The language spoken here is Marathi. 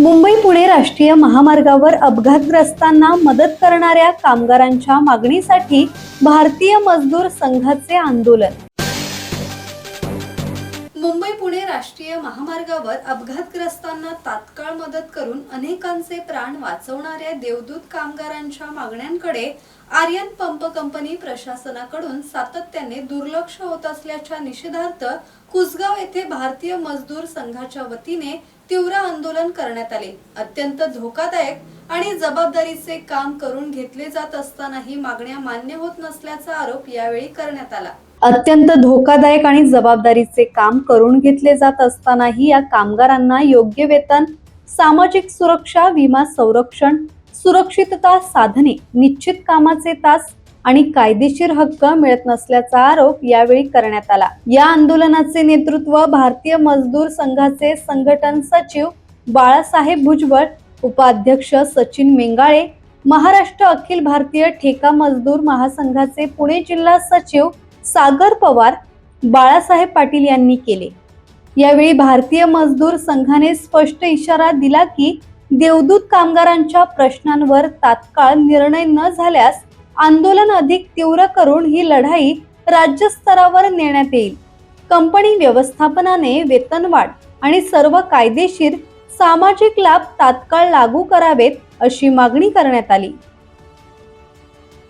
मुंबई पुणे राष्ट्रीय महामार्गावर अपघातग्रस्तांना मदत करणाऱ्या कामगारांच्या मागणीसाठी भारतीय मजदूर संघाचे आंदोलन. मुंबई पुणे राष्ट्रीय महामार्गावर अपघातग्रस्तांना तात्काळ मदत करून अनेकांचे प्राण वाचवणाऱ्या देवदूत कामगारांच्या मागण्यांकडे आर्यन पंप कंपनी प्रशासनाकडून सातत्याने दुर्लक्ष होत असल्याच्या निषेधार्थ कुसगाव येथे भारतीय मजदूर संघाच्या वतीने तीव्र आंदोलन करण्यात आले. अत्यंत धोकादायक आणि जबाबदारीचे काम करून घेतले जात असतानाही मागण्या मान्य होत नसल्याचा आरोप यावेळी करण्यात आला. अत्यंत धोकादायक आणि जबाबदारीचे काम करून घेतले जात असतानाही या कामगारांना योग्य वेतन सामाजिक सुरक्षा विमा संरक्षण सुरक्षितता साधने निश्चित कामाचे तास आणि कायदेशीर हक्क मिळत नसल्याचा आरोप यावेळी करण्यात आला. या आंदोलनाचे नेतृत्व भारतीय मजदूर संघाचे संघटन सचिव बाळासाहेब भुजबळ उपाध्यक्ष सचिन मेंगाळे महाराष्ट्र अखिल भारतीय ठेका मजदूर महासंघाचे पुणे जिल्हा सचिव सागर पवार बाळासाहेब पाटील यांनी केले. यावेळी भारतीय मजदूर संघाने स्पष्ट इशारा दिला की देवदूत कामगारांच्या प्रश्नांवर तात्काळ निर्णय न झाल्यास आंदोलन अधिक तीव्र करून ही लढाई राज्यस्तरावर नेण्यात येईल. कंपनी व्यवस्थापनाने वेतनवाढ आणि सर्व कायदेशीर सामाजिक लाभ तात्काळ लागू करावेत अशी मागणी करण्यात आली.